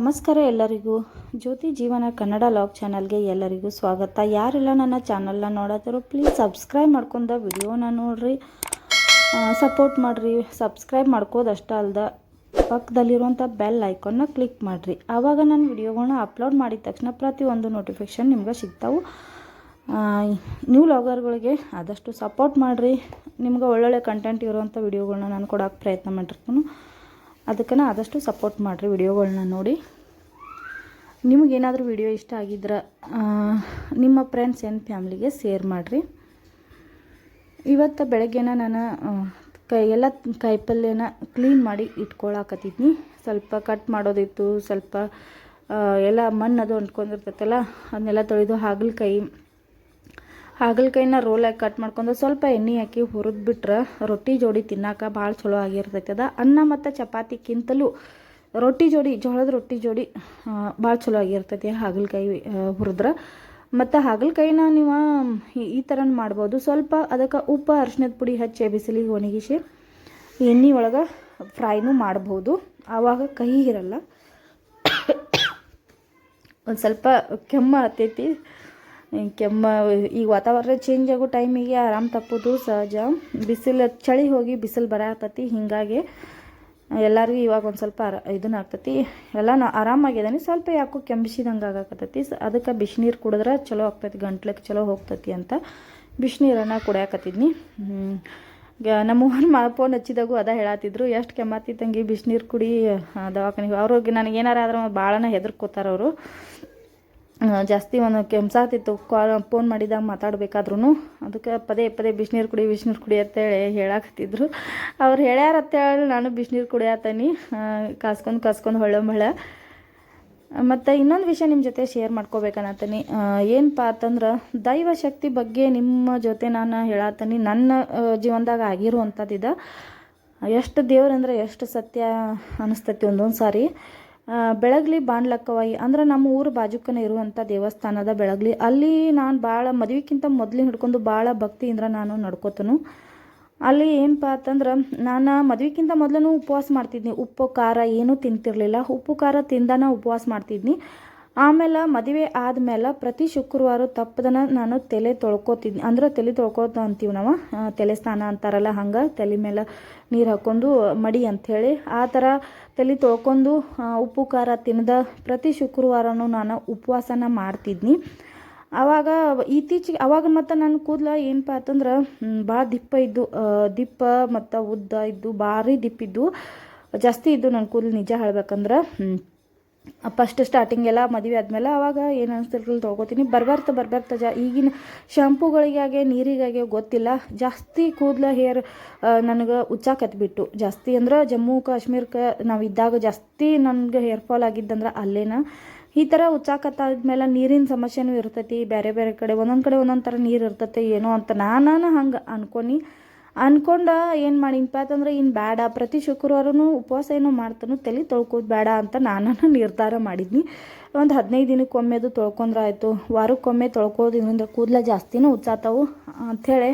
ನಮಸ್ಕಾರ ಎಲ್ಲರಿಗೂ. ಜ್ಯೋತಿ ಜೀವನ ಕನ್ನಡ ಲಾಗ್ ಚಾನಲ್ಗೆ ಎಲ್ಲರಿಗೂ ಸ್ವಾಗತ. ಯಾರೆಲ್ಲ ನನ್ನ ಚಾನಲ್ನ ನೋಡತ್ತಾರೋ ಪ್ಲೀಸ್ ಸಬ್ಸ್ಕ್ರೈಬ್ ಮಾಡ್ಕೊಂಡ ವಿಡಿಯೋನ ನೋಡಿರಿ. ಸಪೋರ್ಟ್ ಮಾಡಿರಿ. ಸಬ್ಸ್ಕ್ರೈಬ್ ಮಾಡ್ಕೋದಷ್ಟೇ ಅಲ್ದ ಪಕ್ಕದಲ್ಲಿರುವಂಥ ಬೆಲ್ ಐಕಾನ್ನ ಕ್ಲಿಕ್ ಮಾಡಿರಿ. ಆವಾಗ ನಾನು ವಿಡಿಯೋಗಳನ್ನ ಅಪ್ಲೋಡ್ ಮಾಡಿದ ತಕ್ಷಣ ಪ್ರತಿಯೊಂದು ನೋಟಿಫಿಕೇಷನ್ ನಿಮ್ಗೆ ಸಿಗ್ತಾವೆ. ನ್ಯೂ ಲಾಗರ್ಗಳಿಗೆ ಆದಷ್ಟು ಸಪೋರ್ಟ್ ಮಾಡಿರಿ. ನಿಮ್ಗೆ ಒಳ್ಳೊಳ್ಳೆ ಕಂಟೆಂಟ್ ಇರುವಂಥ ವಿಡಿಯೋಗಳನ್ನ ನಾನು ಕೊಡೋಕೆ ಪ್ರಯತ್ನ ಮಾಡಿರ್ತೀನಿ. ಅದಕ್ಕೆ ಆದಷ್ಟು ಸಪೋರ್ಟ್ ಮಾಡಿರಿ ವಿಡಿಯೋಗಳನ್ನ ನೋಡಿ. ನಿಮಗೇನಾದರೂ ವಿಡಿಯೋ ಇಷ್ಟ ಆಗಿದ್ರೆ ನಿಮ್ಮ ಫ್ರೆಂಡ್ಸ್ ಆ್ಯಂಡ್ ಫ್ಯಾಮ್ಲಿಗೆ ಶೇರ್ ಮಾಡಿರಿ. ಇವತ್ತು ಬೆಳಗ್ಗೆನ ನಾನು ಕೈ, ಎಲ್ಲ ಕಾಯಿಪಲ್ಯನ ಕ್ಲೀನ್ ಮಾಡಿ ಇಟ್ಕೊಳಕತ್ತಿದ್ನಿ. ಸ್ವಲ್ಪ ಕಟ್ ಮಾಡೋದಿತ್ತು, ಸ್ವಲ್ಪ ಎಲ್ಲ ಮಣ್ಣು ಅದು ಅಂಟ್ಕೊಂಡಿರ್ತೈತಲ್ಲ, ಅದನ್ನೆಲ್ಲ ತೊಳೆದು ಹಾಗಲಕಾಯಿ ಹಾಗಲಕಾಯಿನ ರೋಲಾಗಿ ಕಟ್ ಮಾಡ್ಕೊಂಡು ಸ್ವಲ್ಪ ಎಣ್ಣೆ ಹಾಕಿ ಹುರಿದು ಬಿಟ್ರೆ ರೊಟ್ಟಿ ಜೋಡಿ ತಿನ್ನಾಕ ಭಾಳ ಚಲೋ ಆಗಿರ್ತೈತೆ. ಅದ ಅನ್ನ ಮತ್ತು ಚಪಾತಿಕ್ಕಿಂತಲೂ ರೊಟ್ಟಿ ಜೋಡಿ, ಜೋಳದ ರೊಟ್ಟಿ ಜೋಡಿ ಭಾಳ ಚಲೋ ಆಗಿರ್ತೈತಿ ಹಾಗಲಕಾಯಿ ಹುರಿದ್ರೆ. ಮತ್ತು ಹಾಗಲಕಾಯಿನ ನೀವು ಈ- ಈ ಥರ ಮಾಡ್ಬೋದು. ಸ್ವಲ್ಪ ಅದಕ್ಕೆ ಉಪ್ಪು ಅರಿಶಿನದ ಪುಡಿ ಹಚ್ಚಿ ಬಿಸಿಲಿಗೆ ಒಣಗಿಸಿ ಎಣ್ಣೆ ಒಳಗೆ ಫ್ರೈನೂ ಮಾಡ್ಬೋದು. ಆವಾಗ ಕಹಿ ಇರಲ್ಲ. ಒಂದು ಸ್ವಲ್ಪ ಕೆಮ್ಮ ಹತ್ತೈತಿ ಕೆಮ್ಮ ಈಗ ವಾತಾವರಣ ಚೇಂಜ್ ಆಗೋ ಟೈಮಿಗೆ ಆರಾಮ್ ತಪ್ಪೋದು ಸಹಜ. ಬಿಸಿಲು, ಚಳಿ ಹೋಗಿ ಬಿಸಿಲು ಬರತ್ತತಿ ಹೀಗಾಗಿ ಎಲ್ಲರಿಗೂ ಇವಾಗ ಒಂದು ಸ್ವಲ್ಪ ಅರ ಇದನ್ನ ಆಗ್ತೈತಿ. ಎಲ್ಲ ನಾ ಆರಾಮಾಗಿದ್ದಾನೆ ಸ್ವಲ್ಪ ಯಾಕೋ ಕೆಂಬಿಸಿದಂಗೆ ಆಗಾಕತ್ತೈತಿ. ಅದಕ್ಕೆ ಬಿಸಿನೀರು ಕುಡಿದ್ರೆ ಚಲೋ ಆಗ್ತೈತಿ ಗಂಟ್ಲಕ್ಕೆ ಚಲೋ ಹೋಗ್ತೈತಿ ಅಂತ ಬಿಸಿನೀರನ್ನು ಕುಡಿಯಾಕತ್ತಿದ್ನಿ. ನಮ್ಮ ಮಾ ಫೋನ್ ಹಚ್ಚಿದಾಗೂ ಅದ ಹೇಳತ್ತಿದ್ರು ಎಷ್ಟು ಕೆಮ್ಮತ್ತಿದ್ದಂಗೆ ಬಿಸಿನೀರು ಕುಡಿ ದವಾಖಾನೆಗೆ ಅವ್ರಿಗೆ ನನಗೆ ಆದ್ರೆ ಭಾಳನ ಹೆದರ್ಕೋತಾರ ಅವರು. ಜಾಸ್ತಿ ಒಂದು ಕೆಮ್ಸಾಗ್ತಿತ್ತು ಕಾಲ್ ಫೋನ್ ಮಾಡಿದಾಗ ಮಾತಾಡಬೇಕಾದ್ರೂ ಅದಕ್ಕೆ ಪದೇ ಪದೇ ಬಿಸಿನೀರು ಕುಡಿ ಬಿಸಿನೀರು ಕುಡಿ ಅಂತೇಳಿ ಹೇಳಾಕತ್ತಿದ್ರು. ಅವ್ರು ಹೇಳ್ಯಾರ ಅಂತೇಳಿ ನಾನು ಬಿಸಿನೀರು ಕುಡಿಯತ್ತೀನಿ ಕಾಸ್ಕೊಂಡು ಕಾಸ್ಕೊಂಡು ಹೊಳ್ಳೆ ಮಳೆ ಮತ್ತು ಇನ್ನೊಂದು ವಿಷಯ ನಿಮ್ಮ ಜೊತೆ ಶೇರ್ ಮಾಡ್ಕೋಬೇಕನ್ನತ್ತೀನಿ ಏನಪ್ಪ ಅಂತಂದ್ರೆ ದೈವ ಶಕ್ತಿ ಬಗ್ಗೆ ನಿಮ್ಮ ಜೊತೆ ನಾನು ಹೇಳತ್ತೀನಿ ನನ್ನ ಜೀವನದಾಗ ಆಗಿರುವಂಥದ್ದು ಇದು ಎಷ್ಟು ದೇವ್ರಂದ್ರೆ ಎಷ್ಟು ಸತ್ಯ ಅನಿಸ್ತೈತಿ ಒಂದೊಂದು ಸಾರಿ. ಬೆಳಗ್ಲಿ ಬಾಣ್ಲಕ್ಕವಾಯಿ ಅಂದ್ರೆ ನಮ್ಮ ಊರು ಬಾಜುಕನೇ ಇರುವಂಥ ದೇವಸ್ಥಾನದ ಬೆಳಗ್ಲಿ. ಅಲ್ಲಿ ನಾನು ಭಾಳ ಮದುವೆಕ್ಕಿಂತ ಮೊದಲು ಹಿಡ್ಕೊಂಡು ಭಾಳ ಭಕ್ತಿಯಿಂದ ನಾನು ನಡ್ಕೋತನು. ಅಲ್ಲಿ ಏನಪ್ಪ ಅಂತಂದ್ರೆ ನಾನು ಮದುವೆಕ್ಕಿಂತ ಮೊದಲು ಉಪವಾಸ ಮಾಡ್ತಿದ್ನಿ. ಉಪ್ಪು, ಖಾರ ಏನೂ ತಿಂತಿರಲಿಲ್ಲ. ಉಪ್ಪು, ಖಾರ ತಿಂದಾನ ಉಪವಾಸ ಮಾಡ್ತಿದ್ನಿ. ಆಮೇಲೆ ಮದುವೆ ಆದಮೇಲೆ ಪ್ರತಿ ಶುಕ್ರವಾರ ತಪ್ಪದನ ನಾನು ತಲೆ ತೊಳ್ಕೊತೀನಿ ಅಂದ್ರೆ ತಲೆ ತೊಳ್ಕೊತ ಅಂತೀವಿ ನಾವು ತಲೆ ಸ್ನಾನ ಅಂತಾರಲ್ಲ ಹಂಗೆ, ತಲೆ ಮೇಲೆ ನೀರು ಹಾಕ್ಕೊಂಡು ಮಡಿ ಅಂಥೇಳಿ ಆ ಥರ ತಲೆ ತೊಳ್ಕೊಂಡು ಉಪ್ಪು ಖಾರ ತಿನ್ನದ ಪ್ರತಿ ಶುಕ್ರವಾರನೂ ನಾನು ಉಪವಾಸನ ಮಾಡ್ತಿದ್ನಿ. ಆವಾಗ ಇತ್ತೀಚೆಗೆ, ಅವಾಗ ಮತ್ತು ನನ್ನ ಕೂದಲ ಏನಪ್ಪ ಅಂತಂದ್ರೆ ಭಾಳ ದಿಪ್ಪ ಇದ್ದು ದಿಪ್ಪ ಮತ್ತು ಉದ್ದ ಇದ್ದು, ಭಾರಿ ದಿಪ್ಪಿದ್ದು ಜಾಸ್ತಿ ಇದ್ದು ನನ್ನ ಕೂದಲು ನಿಜ ಹೇಳ್ಬೇಕಂದ್ರೆ ಫಸ್ಟ್ ಸ್ಟಾರ್ಟಿಂಗ್ ಎಲ್ಲ ಮದುವೆ ಆದಮೇಲೆ ಅವಾಗ ಏನು ಅನಿಸ್ತಿರ್ಲಿಲ್ಲ ತೊಗೋತೀನಿ ಬರ್ಬರ್ತ ಬರ್ಬರ್ತ ಜಾ ಈಗಿನ ಶ್ಯಾಂಪೂಗಳಿಗಾಗೆ ನೀರಿಗಾಗೆ ಗೊತ್ತಿಲ್ಲ. ಜಾಸ್ತಿ ಕೂದಲ ಹೇರ್ ನನಗೆ ಉಚ್ಚಾಕತ್ಬಿಟ್ಟು ಜಾಸ್ತಿ ಅಂದ್ರೆ ಜಮ್ಮು ಕಾಶ್ಮೀರಕ್ಕೆ ನಾವು ಇದ್ದಾಗ ಜಾಸ್ತಿ ನನಗೆ ಹೇರ್ ಫಾಲ್ ಆಗಿದ್ದಂದ್ರೆ ಅಲ್ಲೇನ. ಈ ಥರ ಉಚ್ಚಾಕತ್ತಾದ್ಮೇಲೆ ನೀರಿನ ಸಮಸ್ಯೆನೂ ಇರ್ತೈತಿ. ಬೇರೆ ಬೇರೆ ಕಡೆ ಒಂದೊಂದು ಕಡೆ ಒಂದೊಂದು ಥರ ನೀರು ಇರ್ತೈತಿ. ಏನೋ ಅಂತ ನಾನು ಹಂಗೆ ಅನ್ಕೊನಿ. ಅನ್ಕೊಂಡ ಏನು ಮಾಡಿನಪ್ಪ ಅಂತಂದ್ರೆ ಇನ್ನು ಬೇಡ ಪ್ರತಿ ಶುಕ್ರವಾರನೂ ಉಪವಾಸ ಏನೋ ಮಾಡ್ತಾನು ತಲೆ ತೊಳ್ಕೋದು ಬೇಡ ಅಂತ ನಾನು ನಿರ್ಧಾರ ಮಾಡಿದ್ನಿ. ಒಂದು ಹದಿನೈದು ದಿನಕ್ಕೊಮ್ಮೆ ಅದು ತೊಳ್ಕೊಂಡ್ರೆ ಆಯಿತು ವಾರಕ್ಕೊಮ್ಮೆ ತೊಳ್ಕೋದ್ರಿಂದ ಕೂದಲ ಜಾಸ್ತಿನೂ ಉಚ್ಚಾತಾವು ಅಂಥೇಳಿ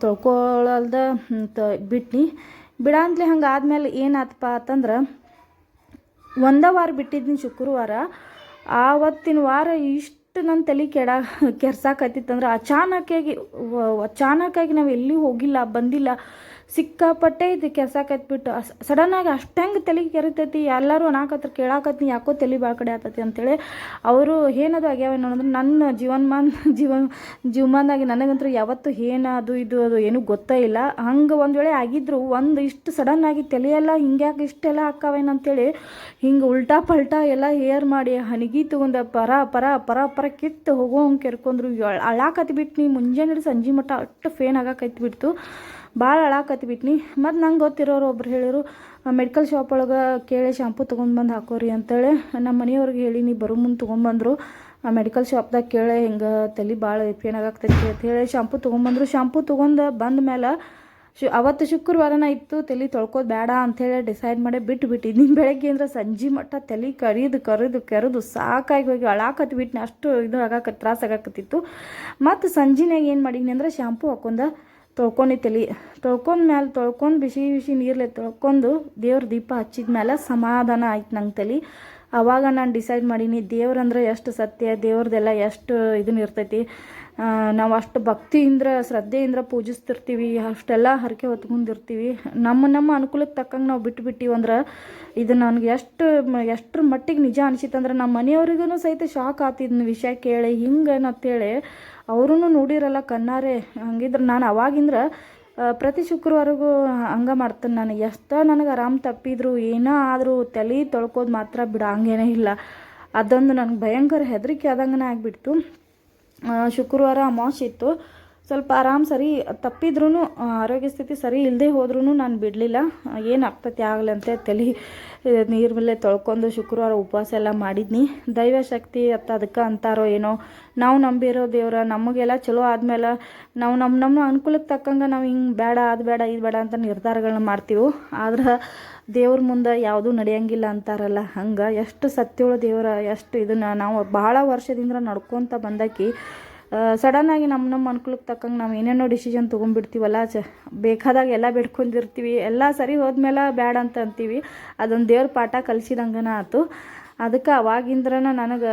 ತೊಳ್ಕೊಳ್ಳಲ್ದ ಬಿಟ್ನಿ. ಬಿಡಾಂತ್ಲೆ ಹಂಗೆ ಆದಮೇಲೆ ಏನಾತಪ್ಪ ಅಂತಂದ್ರೆ, ಒಂದ ವಾರ ಬಿಟ್ಟಿದ್ದೀನಿ ಶುಕ್ರವಾರ. ಆವತ್ತಿನ ವಾರ ಇಷ್ಟು ನನ್ನ ತಲೆ ಕೆಡ ಕೆರ್ಸಾಕತ್ತಿತ್ತಂದ್ರೆ ಅಚಾನಕ್ಕಾಗಿ ಅಚಾನಕ್ಕಾಗಿ ನಾವು ಎಲ್ಲಿ ಹೋಗಿಲ್ಲ ಬಂದಿಲ್ಲ. ಸಿಕ್ಕಾಪಟ್ಟೆ ಇದು ಕೆರ್ಸಾಕತ್ಬಿಟ್ಟು ಸಡನ್ನಾಗಿ ಅಷ್ಟಂಗೆ ತಲೆಗೆ ಕೆರಿತೈತಿ, ಎಲ್ಲರೂ ಅನಾಕತ್ರ ಕೇಳಾಕತ್ನಿ, ಯಾಕೋ ತಲೆ ಭಾಳ ಕಡೆ ಆತತಿ ಅಂತೇಳಿ ಅವರು ಏನದು ಆಗ್ಯಾವ ನೋಡಿದ್ರೆ ನನ್ನ ಜೀವನ್ಮಾನ್, ಜೀವನ, ಜೀವಮಾನದಾಗಿ ನನಗಂತೂ ಯಾವತ್ತೂ ಏನು ಅದು, ಇದು, ಅದು ಏನೂ ಗೊತ್ತೇ ಇಲ್ಲ. ಹಂಗೆ ಒಂದು ವೇಳೆ ಆಗಿದ್ರು, ಒಂದು ಇಷ್ಟು ಸಡನ್ನಾಗಿ ತಲೆಯೆಲ್ಲ ಹಿಂಗ್ಯಾಕೆ ಇಷ್ಟೆಲ್ಲ ಹಾಕಾವೇನು ಅಂತೇಳಿ ಹಿಂಗೆ ಉಲ್ಟಾ ಪಲ್ಟಾ ಎಲ್ಲ ಹೇರ್ ಮಾಡಿ ಹನಿಗಿ ತಗೊಂಡ ಪರ ಪರ ಪರ ಪರ ಕಿತ್ತು ಹೋಗೋಂಗೆ ಕೆರ್ಕೊಂಡ್ರು. ಅಳಾಕತ್ಬಿಟ್ಟು ಬಿಟ್ನಿ ಮುಂಜಾನೆ ಸಂಜೆ ಮಟ್ಟ ಅಷ್ಟು ಫೇನ್ ಆಗಾಕೈತಿ ಬಿಡ್ತು ಭಾಳ ಅಳಾಕತ್ಬಿಟ್ನಿ ಮತ್ತು ನಂಗೆ ಗೊತ್ತಿರೋರು ಒಬ್ರು ಹೇಳಿರು ಮೆಡಿಕಲ್ ಶಾಪ್ ಒಳಗೆ ಕೇಳಿ ಶಾಂಪೂ ತೊಗೊಂಡು ಬಂದು ಹಾಕೋರಿ ಅಂತೇಳಿ. ನಮ್ಮ ಮನೆಯವ್ರಿಗೆ ನೀ ಬರೋ ಮುಂದೆ ತೊಗೊಂಬಂದರು ಆ ಮೆಡಿಕಲ್ ಶಾಪ್ದಾಗ ಕೇಳೆ, ಹಿಂಗೆ ತಲೆ ಭಾಳ ಪೇನ್ ಆಗಾಕ್ತೈತಿ ಅಂತ ಹೇಳಿ ಶಾಂಪೂ ತೊಗೊಂಬಂದರು ಶಾಂಪೂ ತೊಗೊಂಡು ಬಂದ ಮೇಲೆ ಶು, ಅವತ್ತು ಶುಕ್ರವಾರನ ಇತ್ತು, ತಲೆ ತೊಳ್ಕೋದು ಬೇಡ ಅಂಥೇಳಿ ಡಿಸೈಡ್ ಮಾಡಿ ಬಿಟ್ಟು ಬಿಟ್ಟಿದ್ನಿ ಬೆಳಗ್ಗೆ ಅಂದ್ರೆ ಸಂಜೆ ಮಟ್ಟ ತಲೆ ಕರಿದು ಕರಿದು, ಕೆರೆದು ಸಾಕಾಗಿ ಹೋಗಿ ಅಳಾಕತ್ತು ಬಿಟ್ನಿ. ಅಷ್ಟು ಇದು ಆಗಾಕ ತ್ರಾಸ ಆಗಾಕತ್ತಿತ್ತು. ಮತ್ತು ಸಂಜೆನಾಗ ಏನು ಮಾಡೀನಿ ಅಂದ್ರೆ ಶಾಂಪೂ ಹಾಕೊಂಡ ತೊಳ್ಕೊಂಡು ತಲೆ, ತೊಳ್ಕೊಂಡ್ ಮ್ಯಾಲೆ ತೊಳ್ಕೊಂಡು ಬಿಸಿ ಬಿಸಿ ನೀರ್ಲೆ ತೊಳ್ಕೊಂಡು ದೇವ್ರ ದೀಪ ಹಚ್ಚಿದ ಮೇಲೆ ಸಮಾಧಾನ ಆಯ್ತು ನಂಗೆ ತಲೆ. ಆವಾಗ ನಾನು ಡಿಸೈಡ್ ಮಾಡೀನಿ ದೇವ್ರಂದ್ರೆ ಎಷ್ಟು ಸತ್ಯ, ದೇವ್ರದೆಲ್ಲ ಎಷ್ಟು ಇದನ್ನ ಇರ್ತೈತಿ. ನಾವು ಅಷ್ಟು ಭಕ್ತಿಯಿಂದ, ಶ್ರದ್ಧೆಯಿಂದ ಪೂಜಿಸ್ತಿರ್ತೀವಿ, ಅಷ್ಟೆಲ್ಲ ಹರಕೆ ಹೊತ್ಕೊಂಡಿರ್ತೀವಿ ನಮ್ಮ ನಮ್ಮ ಅನುಕೂಲಕ್ಕೆ ತಕ್ಕಂಗೆ ನಾವು ಬಿಟ್ಟು ಬಿಟ್ಟಿವಿ ಅಂದ್ರೆ ಇದು ನನಗೆ ಎಷ್ಟು ಎಷ್ಟ್ರ ಮಟ್ಟಿಗೆ ನಿಜ ಅನಿಸಿತ್ತಂದ್ರೆ ನಮ್ಮ ಮನೆಯವ್ರಿಗೂ ಸಹಿತ ಶಾಕ್ ಆತಿದ್ನ ವಿಷಯ ಕೇಳಿ, ಹಿಂಗೆ ಅಂತೇಳಿ ಅವರೂ ನೋಡಿರಲ್ಲ ಕಣ್ಣಾರೆ, ಹಂಗಿದ್ರೆ ನಾನು ಅವಾಗಿಂದ್ರ ಪ್ರತಿ ಶುಕ್ರವಾರಗೂ ಹಂಗೆ ಮಾಡ್ತೇನೆ ನಾನು. ಎಷ್ಟು ನನಗೆ ಆರಾಮ್ ತಪ್ಪಿದ್ರು, ಏನೋ ಆದರೂ ತಲೆ ತೊಳ್ಕೋದು ಮಾತ್ರ ಬಿಡಂಗೇನೇ ಇಲ್ಲ. ಅದೊಂದು ನನಗೆ ಭಯಂಕರ ಹೆದರಿಕೆ ಆದಂಗನೇ ಆಗಿಬಿಡ್ತು. ಶುಕ್ರವಾರ ಅಮಾವಾಸ್ಯೆ ಇತ್ತು. ಸ್ವಲ್ಪ ಆರಾಮ್ ಸರಿ ತಪ್ಪಿದ್ರೂ ಆರೋಗ್ಯ ಸ್ಥಿತಿ ಸರಿ ಇಲ್ಲದೆ ಹೋದ್ರೂ ನಾನು ಬಿಡಲಿಲ್ಲ. ಏನು ಆಗ್ತೈತಿ ಆಗಲಿ ಅಂತ ತಲೆ ನೀರು ಮೇಲೆ ತೊಳ್ಕೊಂಡು ಶುಕ್ರವಾರ ಉಪವಾಸ ಎಲ್ಲ ಮಾಡಿದ್ನಿ. ದೈವ ಶಕ್ತಿ ಅತ್ತ ಅದಕ್ಕೆ ಅಂತಾರೋ ಏನೋ, ನಾವು ನಂಬಿರೋ ದೇವ್ರ, ನಮಗೆಲ್ಲ ಚಲೋ ಆದ್ಮೇಲೆ ನಾವು ನಮ್ಮ ನಮ್ಮ ಅನುಕೂಲಕ್ಕೆ ತಕ್ಕಂಗೆ ನಾವು ಹಿಂಗೆ ಬೇಡ ಅದು ಬೇಡ ಇದು ಬೇಡ ಅಂತ ನಿರ್ಧಾರಗಳನ್ನ ಮಾಡ್ತೀವಿ, ಆದ್ರೆ ದೇವ್ರ ಮುಂದೆ ಯಾವುದೂ ನಡೆಯಂಗಿಲ್ಲ ಅಂತಾರಲ್ಲ. ಹಂಗೆ ಎಷ್ಟು ಸತ್ಯಗಳು ದೇವರ, ಎಷ್ಟು ಇದನ್ನು ನಾವು ಭಾಳ ವರ್ಷದಿಂದ ನಡ್ಕೊತ ಬಂದಾಕಿ ಸಡನ್ನಾಗಿ ನಮ್ಮ ನಮ್ಮ ಅನುಕೂಲಕ್ಕೆ ತಕ್ಕಂಗೆ ನಾವು ಏನೇನೋ ಡಿಸಿಷನ್ ತೊಗೊಂಡ್ಬಿಡ್ತೀವಲ್ಲ ಚ ಬೇಕಾದಾಗ ಎಲ್ಲ ಬೇಡ್ಕೊಂಡಿರ್ತೀವಿ, ಎಲ್ಲ ಸರಿ ಹೋದ್ಮೇಲೆ ಬ್ಯಾಡ ಅಂತ ಅಂತೀವಿ. ಅದೊಂದು ದೇವ್ರ ಪಾಠ ಕಲಿಸಿದಂಗನ ಆಯ್ತು ಅದಕ್ಕೆ ಅವಾಗಿಂದ್ರನ ನನಗೆ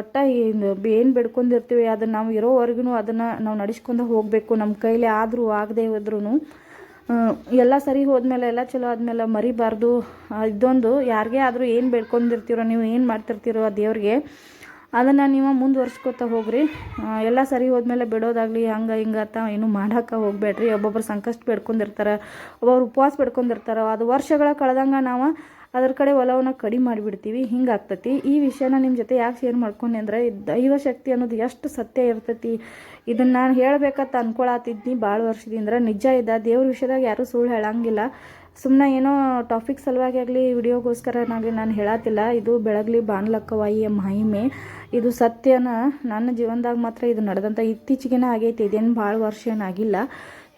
ಒಟ್ಟು ಏನು ಬೇಡ್ಕೊಂಡಿರ್ತೀವಿ, ಅದನ್ನು ನಾವು ಇರೋವರೆಗೂ ಅದನ್ನು ನಾವು ನಡೆಸ್ಕೊಂಡು ಹೋಗಬೇಕು. ನಮ್ಮ ಕೈಲಿ ಆದರೂ ಆಗದೆ ಹೋದ್ರೂ ಎಲ್ಲ ಸರಿ ಹೋದ್ಮೇಲೆ, ಎಲ್ಲ ಚಲೋ ಆದಮೇಲೆ ಮರಿಬಾರ್ದು. ಇದೊಂದು ಯಾರಿಗೇ ಆದರೂ ಏನು ಬೇಡ್ಕೊಂಡಿರ್ತೀರೋ, ನೀವು ಏನು ಮಾಡ್ತಿರ್ತೀರೋ ಆ ದೇವ್ರಿಗೆ. ಅದನ್ನು ನೀವು ಮುಂದುವರ್ಸ್ಕೊತಾ ಹೋಗ್ರಿ. ಎಲ್ಲ ಸರಿ ಹೋದ್ಮೇಲೆ ಬಿಡೋದಾಗಲಿ, ಹಂಗೆ, ಹಿಂಗೆ ಅಂತ ಏನು ಮಾಡೋಕೆ ಹೋಗಬೇಡ್ರಿ. ಒಬ್ಬೊಬ್ರು ಸಂಕಷ್ಟ ಬೇಡ್ಕೊಂಡಿರ್ತಾರೆ ಒಬ್ಬೊಬ್ರು ಉಪವಾಸ ಬೇಡ್ಕೊಂಡಿರ್ತಾರೆ ಅದು ವರ್ಷಗಳ ಕಳೆದಂಗೆ ನಾವು ಅದ್ರ ಕಡೆ ಒಲವನ್ನು ಕಡಿಮೆ ಮಾಡಿಬಿಡ್ತೀವಿ. ಹಿಂಗೆ ಆಗ್ತೈತಿ ಈ ವಿಷಯನ ನಿಮ್ಮ ಜೊತೆ ಯಾಕೆ ಶೇರ್ ಮಾಡ್ಕೊಂಡೆ ಅಂದರೆ ದೈವ ಶಕ್ತಿ ಅನ್ನೋದು ಎಷ್ಟು ಸತ್ಯ ಇರ್ತೈತಿ. ಇದನ್ನು ನಾನು ಹೇಳಬೇಕಂತ ಅನ್ಕೊಳತ್ತಿದ್ನಿ ಭಾಳ ವರ್ಷದಿಂದ. ನಿಜ ಇದ್ದ ದೇವ್ರ ವಿಷಯದಾಗ ಯಾರೂ ಸುಳ್ಳು ಹೇಳಂಗಿಲ್ಲ. ಸುಮ್ಮನೆ ಏನೋ ಟಾಪಿಕ್ ಸಲುವಾಗಿ ಆಗಲಿ ವಿಡಿಯೋಗೋಸ್ಕರನಾಗಲಿ ನಾನು ಹೇಳತ್ತಿಲ್ಲ ಇದು ಬೆಳಗ್ಲಿ ಬಾಣ್ಲಕ್ಕವಾಯಿಯ ಮಹಿಮೆ. ಇದು ಸತ್ಯನ ನನ್ನ ಜೀವನದಾಗ ಮಾತ್ರ ಇದು ನಡೆದಂಥ ಇತ್ತೀಚೆಗೆನ ಆಗೈತಿ. ಇದೇನು ಭಾಳ ವರ್ಷ ಏನಾಗಿಲ್ಲ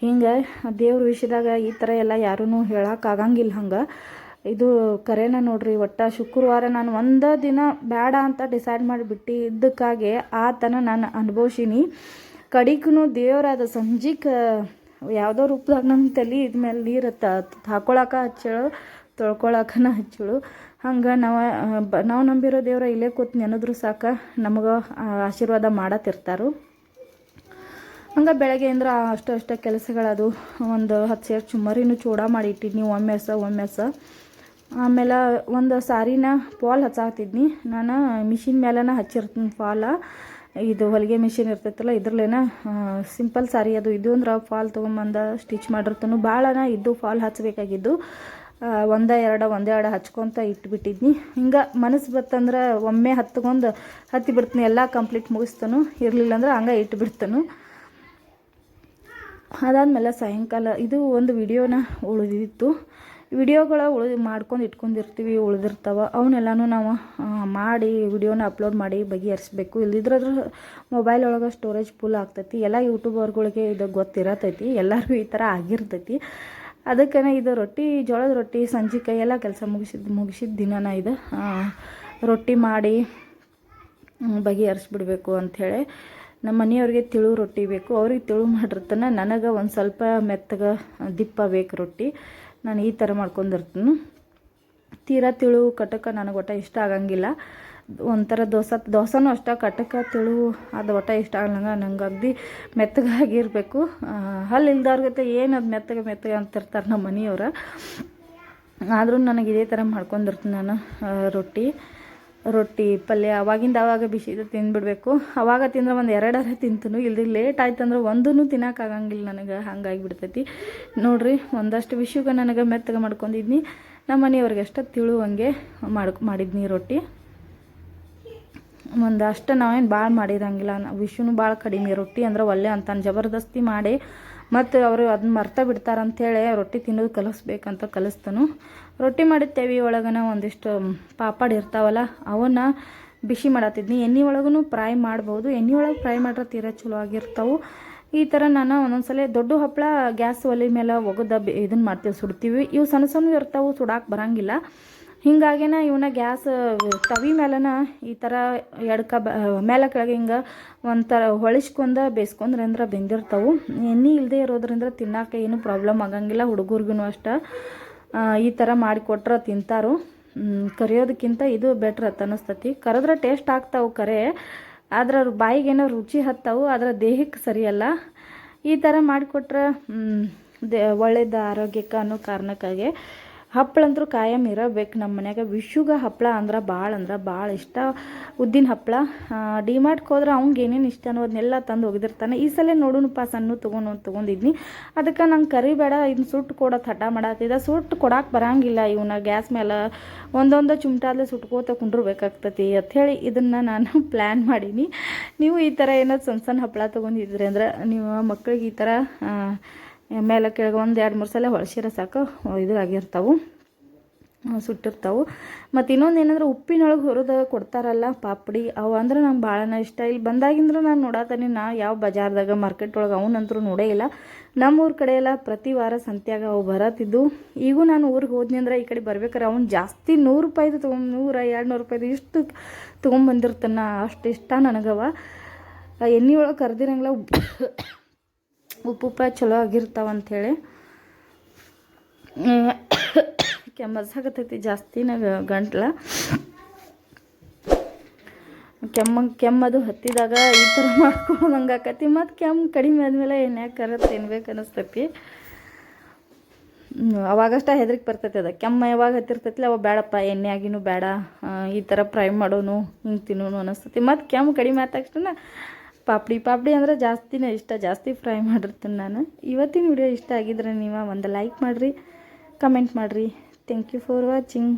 ಹಿಂಗೆ ದೇವ್ರ ವಿಷಯದಾಗ ಈ ಥರ ಎಲ್ಲ ಯಾರೂ ಹೇಳೋಕ್ಕಾಗಂಗಿಲ್ಲ ಹಂಗೆ. ಇದು ಕರೆನ ನೋಡ್ರಿ, ಒಟ್ಟು ಶುಕ್ರವಾರ ನಾನು ಒಂದು ದಿನ ಬೇಡ ಅಂತ ಡಿಸೈಡ್ ಮಾಡಿಬಿಟ್ಟು ಇದ್ದಕ್ಕಾಗೆ ಆತನ ತನ ನಾನು ಅನುಭವಿಸೀನಿ. ಕಡಿಗೂ ದೇವರಾದ ಸಂಜಿಕ, ಯಾವುದೋ ರೂಪದಾಗ ನಮ್ಮ ತಲೆ ಇದ್ಮೇಲೆ ನೀರು ತ ಹಾಕೊಳಕ ಹಚ್ಚಳು, ತೊಳ್ಕೊಳಕನ ಹಚ್ಚಳು. ಹಂಗೆ ನಾವು ನಾವು ನಂಬಿರೋ ದೇವ್ರ ಇಲ್ಲೇ ಕೂತು ನೆನೆದ್ರು ಸಾಕ, ನಮಗೆ ಆಶೀರ್ವಾದ ಮಾಡತ್ತಿರ್ತಾರು ಹಂಗೆ ಬೆಳಗ್ಗೆ ಅಂದ್ರೆ ಅಷ್ಟು ಅಷ್ಟೇ ಕೆಲಸಗಳದು, ಒಂದು ಹತ್ತು ಸೇರು ಚುಮ್ಮರಿನೂ ಚೂಡ ಮಾಡಿ ಇಟ್ಟಿದ್ನಿ ಒಮ್ಮೆ ಸ ಒಮ್ಮೆ ಸ ಆಮೇಲೆ ಒಂದು ಸಾರಿನ ಫಾಲ್ ಹಚ್ಚಾಕ್ತಿದ್ನಿ. ನಾನು ಮಿಷಿನ್ ಮೇಲೆನ ಹಚ್ಚಿರ್ತೀನಿ ಫಾಲ ಇದು ಹೊಲಿಗೆ ಮಿಷಿನ್ ಇರ್ತೈತಲ್ಲ, ಇದ್ರಲ್ಲೇನ ಸಿಂಪಲ್ ಸಾರಿ ಅದು. ಇದು ಅಂದ್ರೆ ಫಾಲ್ ತೊಗೊಂಬಂದ ಸ್ಟಿಚ್ ಮಾಡಿರ್ತಾನು. ಭಾಳನ ಇದ್ದು ಫಾಲ್ ಹಚ್ಚಬೇಕಾಗಿದ್ದು ಒಂದ ಎರಡು, ಒಂದೇ ಎರಡು ಹಚ್ಕೊತ ಇಟ್ಬಿಟ್ಟಿದ್ನಿ. ಹಿಂಗೆ ಮನಸ್ಸು ಬತ್ತಂದ್ರೆ ಒಮ್ಮೆ ಹತ್ಕೊಂಡು ಹತ್ತಿ ಬಿಡ್ತೀನಿ, ಎಲ್ಲ ಕಂಪ್ಲೀಟ್ ಮುಗಿಸ್ತಾನು. ಇರಲಿಲ್ಲ ಅಂದ್ರೆ ಹಂಗೆ ಇಟ್ಬಿಡ್ತಾನು. ಅದಾದಮೇಲೆ ಸಾಯಂಕಾಲ, ಇದು ಒಂದು ವಿಡಿಯೋನ ಉಳಿದಿತ್ತು. ವಿಡಿಯೋಗಳ ಉಳಿ ಮಾಡ್ಕೊಂಡು ಇಟ್ಕೊಂಡಿರ್ತೀವಿ, ಉಳಿದಿರ್ತಾವ. ಅವನ್ನೆಲ್ಲನೂ ನಾವು ಮಾಡಿ ವಿಡಿಯೋನ ಅಪ್ಲೋಡ್ ಮಾಡಿ ಬಗೆಹರಿಸ್ಬೇಕು. ಇಲ್ದಿದ್ರೆ ಮೊಬೈಲ್ ಒಳಗೆ ಸ್ಟೋರೇಜ್ ಫುಲ್ ಆಗ್ತೈತಿ. ಎಲ್ಲ ಯೂಟ್ಯೂಬರ್ಗಳಿಗೆ ಇದು ಗೊತ್ತಿರತೈತಿ. ಎಲ್ಲರಿಗೂ ಈ ಥರ ಆಗಿರ್ತೈತಿ. ಅದಕ್ಕೇ ಇದು ರೊಟ್ಟಿ, ಜೋಳದ ರೊಟ್ಟಿ ಸಂಜಿಕಾಯಿ ಎಲ್ಲ ಕೆಲಸ ಮುಗಿಸಿದ ಮುಗಿಸಿದ ದಿನನ ಇದು ರೊಟ್ಟಿ ಮಾಡಿ ಬಗೆಹರಿಸ್ಬಿಡ್ಬೇಕು ಅಂಥೇಳಿ ನಮ್ಮ ಮನೆಯವ್ರಿಗೆ ತಿಳು ರೊಟ್ಟಿ ಬೇಕು. ಅವ್ರಿಗೆ ತಿಳು ಮಾಡಿರ್ತಾನೆ ನನಗೆ ಒಂದು ಸ್ವಲ್ಪ ಮೆತ್ತಗೆ ದಿಪ್ಪ ಬೇಕು ರೊಟ್ಟಿ. ನಾನು ಈ ಥರ ಮಾಡ್ಕೊಂಡಿರ್ತೀನಿ. ತೀರಾ ತಿಳು, ಕಟಕ ನನಗೆ ಒಟ್ಟ ಇಷ್ಟ ಆಗಂಗಿಲ್ಲ. ಒಂಥರ ದೋಸೆ, ದೋಸೆನೂ ಅಷ್ಟೇ, ಕಟಕ ತಿಳು ಅದು ಒಟ್ಟ ಇಷ್ಟ ಆಗಲ್ಲ ನಂಗೆ ಅಗ್ದಿ ಮೆತ್ತಗಾಗಿರಬೇಕು ಹಲ್ಲು ಇಲ್ದವ್ರಿಗೆ ಏನು ಅದು ಮೆತ್ತಗೆ ಮೆತ್ತಗೆ ಅಂತಿರ್ತಾರೆ ನಮ್ಮ ಮನೆಯವ್ರು. ಆದರೂ ನನಗೆ ಇದೇ ಥರ ಮಾಡ್ಕೊಂಡಿರ್ತೀನಿ ನಾನು ರೊಟ್ಟಿ. ರೊಟ್ಟಿ, ಪಲ್ಯ, ಅವಾಗಿಂದ ಅವಾಗ ಬಿಸಿದು ತಿಂದ್ಬಿಡ್ಬೇಕು. ಅವಾಗ ತಿಂದ್ರೆ ಒಂದು ಎರಡರೇ ತಿಂತನು ಇಲ್ದಿ ಲೇಟ್ ಆಯ್ತು ಅಂದ್ರೆ ಒಂದೂ ತಿನ್ನೋಕ್ಕಾಗಂಗಿಲ್ಲ ನನಗೆ ಹಂಗಾಗಿ ಬಿಡ್ತೈತಿ ನೋಡಿರಿ, ಒಂದಷ್ಟು ವಿಷಯಕ್ಕೆ ನನಗೆ ಮೆತ್ತಗೆ ಮಾಡ್ಕೊಂಡಿದ್ನಿ. ನಮ್ಮ ಮನೆಯವ್ರಿಗೆ ಎಷ್ಟು ತಿಳುವಂಗೆ ಮಾಡ್, ಮಾಡಿದ್ನಿ ರೊಟ್ಟಿ. ಒಂದು ಅಷ್ಟು ನಾವೇನು ಭಾಳ ಮಾಡಿರಂಗಿಲ್ಲ ವಿಷುನು ಭಾಳ ಕಡಿಮೆ ರೊಟ್ಟಿ ಅಂದ್ರೆ ಒಳ್ಳೆ ಅಂತ ಜಬರ್ದಸ್ತಿ ಮಾಡಿ ಮತ್ತು ಅವರು ಅದನ್ನ ಮರ್ತ ಬಿಡ್ತಾರಂತೇಳಿ ರೊಟ್ಟಿ ತಿನ್ನೋದು ಕಲಿಸ್ಬೇಕಂತ ಕಲಿಸ್ತಾನು. ರೊಟ್ಟಿ ಮಾಡಿರ್ತೇವೆ ಒಳಗನ ಒಂದಿಷ್ಟು ಪಾಪಡ್ ಇರ್ತಾವಲ್ಲ, ಅವನ್ನ ಬಿಸಿ ಮಾಡತ್ತಿದ್ನಿ ಎಣ್ಣೆ ಒಳಗೂ ಫ್ರೈ ಮಾಡ್ಬೋದು. ಎಣ್ಣೆ ಒಳಗೆ ಫ್ರೈ ಮಾಡ್ರೆ ತೀರಾ ಚಲೋ ಆಗಿರ್ತಾವೆ. ಈ ಥರ ನಾನು ಒಂದೊಂದ್ಸಲ ದೊಡ್ಡ ಹಪ್ಪಳ ಗ್ಯಾಸ್ ಒಲೆ ಮೇಲೆ ಒಗದ ಇದನ್ನು ಮಾಡ್ತೀವಿ, ಸುಡ್ತೀವಿ. ಇವು ಸಣ್ಣ ಸಣ್ಣ ಇರ್ತಾವೆ, ಸುಡಾಕೆ ಬರಂಗಿಲ್ಲ. ಹಿಂಗಾಗೇನ ಇವನ್ನ ಗ್ಯಾಸ್, ತವಿ ಮೇಲನ ಈ ಥರ ಎಡ್ಕ ಬ, ಮೇಲೆ ಕೆಳಗೆ ಹಿಂಗೆ ಒಂಥರ ಹೊಳಿಸ್ಕೊಂಡ ಬೇಯಿಸ್ಕೊಂಡ್ರೆ ಅಂದ್ರೆ ಬೆಂದಿರ್ತಾವೆ. ಎಣ್ಣೆ ಇಲ್ಲದೆ ಇರೋದ್ರಿಂದ ತಿನ್ನಕ್ಕೆ ಏನು ಪ್ರಾಬ್ಲಮ್ ಆಗಂಗಿಲ್ಲ ಹುಡುಗರಿಗೂ ಅಷ್ಟ. ಈ ಥರ ಮಾಡಿಕೊಟ್ರೆ ತಿಂತಾರು. ಕರಿಯೋದಕ್ಕಿಂತ ಇದು ಬೆಟ್ರ್ ಅಂತ ಅನ್ನಿಸ್ತತಿ ಕರೆದ್ರೆ ಟೇಸ್ಟ್ ಆಗ್ತಾವೆ ಕರೆ. ಆದ್ರೆ ಬಾಯಿಗೇನೋ ರುಚಿ ಹತ್ತಾವು, ಆದ್ರೆ ದೇಹಕ್ಕೆ ಸರಿಯಲ್ಲ. ಈ ಥರ ಮಾಡಿಕೊಟ್ರೆ ದೇ, ಒಳ್ಳೇದು ಆರೋಗ್ಯಕ್ಕೆ ಅನ್ನೋ ಕಾರಣಕ್ಕಾಗಿ. ಹಪ್ಪಳ ಅಂತೂ ಕಾಯಂ ಇರಬೇಕು. ನಮ್ಮ ಮನ್ಯಾಗ ವಿಶುಗ ಹಪ್ಪಳ ಅಂದ್ರೆ ಭಾಳ ಅಂದ್ರೆ ಭಾಳ ಇಷ್ಟ. ಉದ್ದಿನ ಹಪ್ಪಳ ಡಿಮಾರ್ಟ್ಗೆ ಹೋದ್ರೆ ಅವ್ನಿಗೆ ಏನೇನು ಇಷ್ಟ ಅನ್ನೋದನ್ನೆಲ್ಲ ತಂದು ಒಗೆದಿರ್ತಾನೆ ಈ ಸಲ ನೋಡೋಣಪ್ಪ ಸಣ್ಣ ತೊಗೊಂಡು ತೊಗೊಂಡಿದ್ನಿ. ಅದಕ್ಕೆ ನಂಗೆ ಕರಿಬೇಡ ಇದನ್ನ ಸುಟ್ಟು ಕೊಡೋ ಹಠ ಮಾಡತ್ತಿದ್ದ ಸುಟ್ಟು ಕೊಡಕ್ಕೆ ಬರೋಂಗಿಲ್ಲ ಇವನ್ನ ಗ್ಯಾಸ್ ಮೇಲೆ ಒಂದೊಂದು ಚಿಮ್ಟಾದ್ಲೆ ಸುಟ್ಕೋತ ಕುಂಡ್ರಬೇಕಾಗ್ತತಿ ಅಂಥೇಳಿ ಇದನ್ನು ನಾನು ಪ್ಲ್ಯಾನ್ ಮಾಡೀನಿ. ನೀವು ಈ ಥರ ಏನಾದ್ರು ಸಣ್ಣ ಸಣ್ಣ ಹಪ್ಪಳ ತೊಗೊಂಡಿದ್ರಿ ಅಂದ್ರೆ ನೀವು ಮಕ್ಕಳಿಗೆ ಈ ಥರ ಮೇಲೆ ಕೆಳಗೆ ಒಂದು ಎರಡು ಮೂರು ಸಲ ಹೊಳ್ಸಿರ ಸಾಕು ಇದು ಆಗಿರ್ತಾವೆ ಸುಟ್ಟಿರ್ತಾವೆ. ಮತ್ತು ಇನ್ನೊಂದು ಏನಂದ್ರೆ ಉಪ್ಪಿನೊಳಗೆ ಹುರಿದು ಕೊಡ್ತಾರಲ್ಲ ಪಾಪಡಿ, ಅವು ಅಂದ್ರೆ ನಂಗೆ ಭಾಳನ ಇಷ್ಟ. ಇಲ್ಲಿ ಬಂದಾಗಿಂದ್ರೆ ನಾನು ನೋಡತ್ತೀನಿ ನಾ ಯಾವ ಬಜಾರ್ದಾಗ ಮಾರ್ಕೆಟ್ ಒಳಗೆ ಅವನಂತರೂ ನೋಡೇ ಇಲ್ಲ. ನಮ್ಮ ಊರ ಕಡೆ ಎಲ್ಲ ಪ್ರತಿ ವಾರ ಸಂತ್ಯಾಗ ಅವು ಬರತ್ತಿದ್ದು. ಈಗೂ ನಾನು ಊರಿಗೆ ಹೋದ್ನಿ ಅಂದ್ರೆ ಈ ಕಡೆ ಬರ್ಬೇಕಾರೆ ಅವ್ನು ಜಾಸ್ತಿ ನೂರು ರೂಪಾಯಿದು ತೊಗೊಂಡು, ನೂರ ಎರಡು ನೂರು ರೂಪಾಯಿದು ಇಷ್ಟು ತೊಗೊಂಬಂದಿರ್ತಾನ ಅಷ್ಟು ಇಷ್ಟ ನನಗವ. ಎಣ್ಣೆ ಒಳಗೆ ಕರೆದಿರಂಗಿಲ್ಲ ಉಪ್ಪುಪ್ಪ ಚಲೋ ಆಗಿರ್ತಾವ ಅಂಥೇಳಿ ಕೆಮ್ಮಸಾಗತೈತಿ ಜಾಸ್ತಿ ನಂಗೆ ಗಂಟ್ಲ. ಕೆಮ್ಮ ಕೆಮ್ಮದು ಹತ್ತಿದಾಗ ಈ ಥರ ಮಾಡ್ಕೊಂಡಂಗೆ ಆಕತಿ ಮತ್ತು ಕೆಮ್ಮು ಕಡಿಮೆ ಆದಮೇಲೆ ಏನು ಯಾಕೆ ತಿನ್ಬೇಕು ಅನಿಸ್ತೈತಿ. ಹ್ಮ್, ಅವಾಗಷ್ಟ ಹೆದ್ರಿಕೆ ಬರ್ತೈತಿ ಅದು. ಕೆಮ್ಮ ಯಾವಾಗ ಹತ್ತಿರ್ತೈತಿಲ್ಲ ಅವಾಗ ಬೇಡಪ್ಪ ಎಣ್ಣೆ ಆಗಿನೂ ಬೇಡ ಈ ಥರ ಫ್ರೈ ಮಾಡೋನು ಹಿಂಗೆ ತಿನ್ನೋನು ಅನಿಸ್ತೈತಿ. ಮತ್ತು ಕೆಮ್ಮು ಕಡಿಮೆ ಆದ ತಕ್ಷಣ ಪಾಪಡಿ ಪಾಪಡಿ ಅಂದ್ರೆ ಜಾಸ್ತಿನೇ ಇಷ್ಟ. ಜಾಸ್ತಿ ಫ್ರೈ ಮಾಡಿರ್ತೀನಿ ನಾನು. ಇವತ್ತಿನ ವಿಡಿಯೋ ಇಷ್ಟ ಆಗಿದ್ರೆ ನೀವು ಒಂದು ಲೈಕ್ ಮಾಡಿರಿ ಕಮೆಂಟ್ ಮಾಡಿರಿ. Thank you for watching